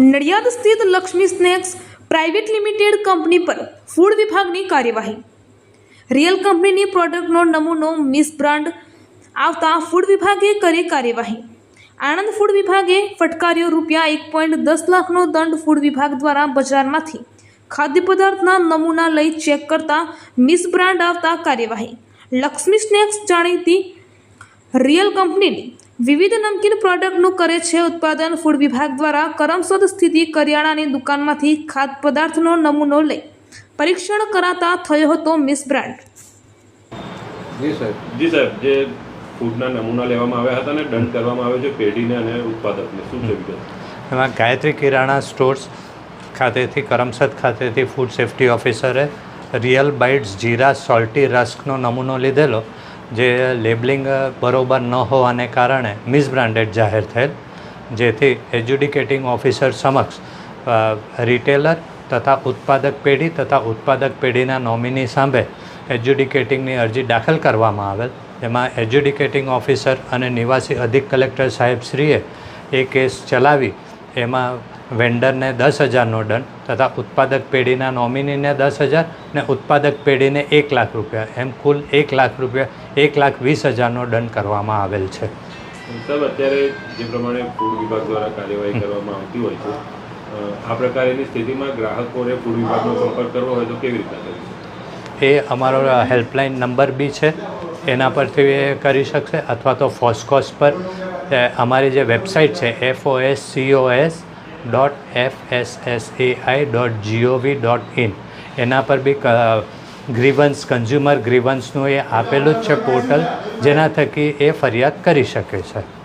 નડિયાદ સ્થિત Lakshmi snacks private limited company પર food વિભાગની કાર્યવાહી. રિયલ કંપનીની પ્રોડક્ટનો નમૂનો મિસ બ્રાન્ડ આવતા ફૂડ વિભાગે કરી કાર્યવાહી. આણંદ ફૂડ વિભાગે ફટકાર્યો રૂપિયા એક પોઈન્ટ દસ લાખનો દંડ ફૂડ વિભાગ દ્વારા બજારમાંથી ખાદ્ય પદાર્થના નમૂના લઈ ચેક કરતા મિસ બ્રાન્ડ આવતા કાર્યવાહી. લક્ષ્મી સ્નેક્સ જાણીતી રિયલ કંપનીની વિવિધ નમકીન પ્રોડક્ટનું કરે છે ઉત્પાદન. ફૂડ વિભાગ દ્વારા કરમસદ સ્થિતિ કરિયાણાની દુકાનમાંથી ખાદ્ય પદાર્થનો નમૂનો લઈ પરીક્ષણ કરાતા થયો હતો મિસ બ્રાન્ડ જી સાહેબ. જી સાહેબ જે ફૂડના નમૂના લેવામાં આવ્યા હતા ને દંડ કરવામાં આવ્યો છે પેઢીને અને ઉત્પાદકને. શું છે વિગત? એમાં ગાયત્રી કિરાણા સ્ટોર્સ ખાતેથી કરમસદ ખાતેથી ફૂડ સેફ્ટી ઓફિસરે રિયલ બાઇટ્સ જીરા સોલ્ટી રસ્કનો નમૂનો લીધેલો. જે લેબલિંગ બરોબર ન હોવાને કારણે મિસબ્રાન્ડેડ જાહેર થયેલ, જેથી એજ્યુડિકેટિંગ ઓફિસર સમક્ષ રિટેલર તથા ઉત્પાદક પેઢી તથા ઉત્પાદક પેઢીના નોમિની સામે એજ્યુડિકેટિંગની અરજી દાખલ કરવામાં આવેલ. જેમાં એજ્યુડિકેટિંગ ઓફિસર અને નિવાસી અધિક કલેક્ટર સાહેબશ્રીએ એ કેસ ચલાવી, એમાં વેન્ડરને દસ હજારનો દંડ તથા ઉત્પાદક પેઢીના નોમિનીને દસ હજાર ને ઉત્પાદક પેઢીને એક લાખ રૂપિયા. એમ કુલ એક લાખ રૂપિયા એક લાખ વીસ હજારનો દંડ કરવામાં આવેલ છે. સાહેબ અત્યારે જે પ્રમાણે ફૂડ વિભાગ દ્વારા કાર્યવાહી કરવામાં આવતી હોય છે આ પ્રકારની સ્થિતિમાં ગ્રાહકોને ફૂડ વિભાગનો સંપર્ક કરવો હોય તો કેવી રીતના કરી એ અમારો હેલ્પલાઇન નંબર બી છે. એના પરથી એ કરી શકશે અથવા તો ફોસ્કોસ પર. અમારી જે વેબસાઇટ છે F O S C O S dot F S S A I dot G O V dot in એના પર બી ગ્રીવન્સ કન્ઝ્યુમર ગ્રીવન્સનું એ આપેલું જ છે પોર્ટલ જેના થકી એ ફરિયાદ કરી શકે છે.